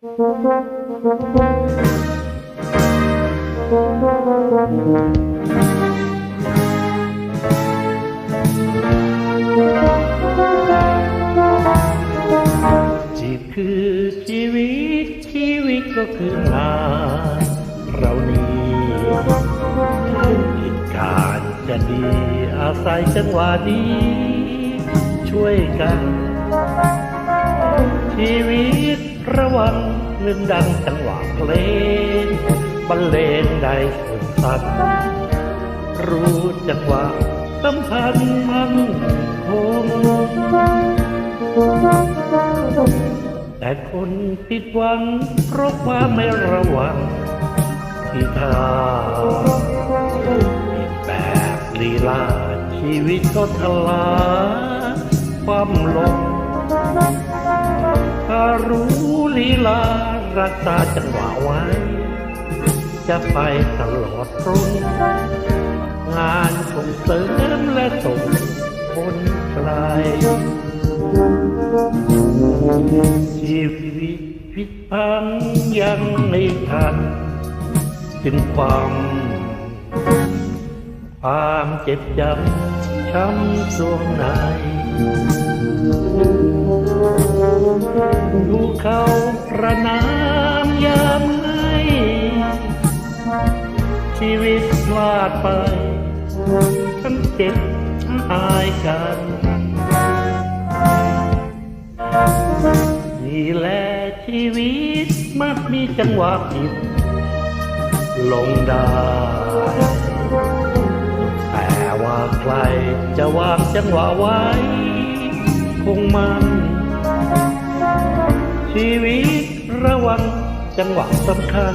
ชีพคือชีวิต ชีวิตก็คืองานเรานี้กิจการจะดีอาศัยจังหวะดีช่วยกัน ชีวิต ระวังเงินดังจังหวะเพลงบรรเลงได้สุดสันรู้จังหวะสัมพันธ์มันคงแต่คนผิดหวังเพราะความไม่ระวังที่ทาแบบลีลาชีวิตก็ทลาความลงถ้ารู้ ลีลารักษาจังหวะไว้ จะไปตลอดตรงงานส่งเสริมและส่งคนไกลชีวิตผิดพังยังไม่ทันถึงความความเจ็บจำช้ำสวงใน ดูเขาประนามยามให้ชีวิตพลาดไป ทั้งเจ็บทั้งอายกันนี่แหละชีวิตมักมีจังหวะผิด ลงได้ แต่ว่าใครจะวางจังหวะไว้ คงมัน ชีวิตระวังจังหวะสำคัญ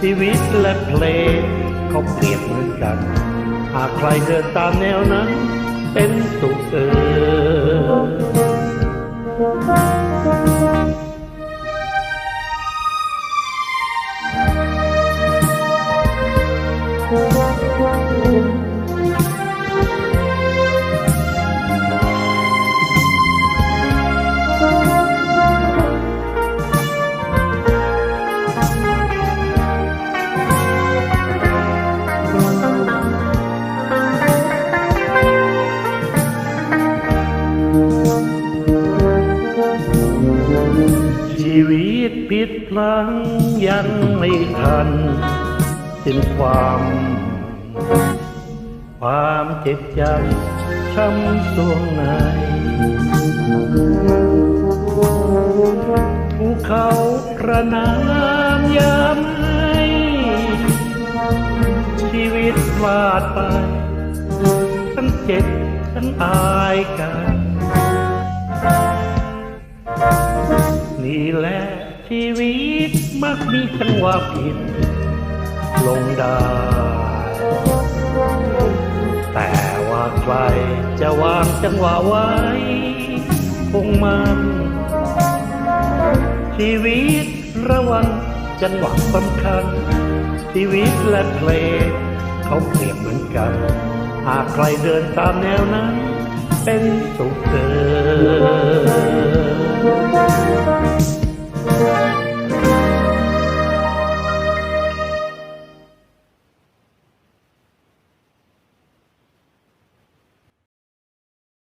ชีวิตและเพลงเขาเปรียบเหมือนกัน หากใครเดินตามแนวนั้น เป็นสุขเออ ชีวิตผิดพลังยังไม่ทันถึงความความเจ็บใจช้ำสวงในภูเขาประนามยามให้ชีวิตพลาดไป ทั้งเจ็บทั้งอายกัน ชีวิตมักมีจังหวะผิด ลงได้ แต่ว่าใครจะวางจังหวะไว้ คงมัน ชีวิตระวังจังหวะสำคัญ ชีวิตและเพลงเขาเปรียบเหมือนกัน หากใครเดินตามแนวนั้น เป็นสุขเกิน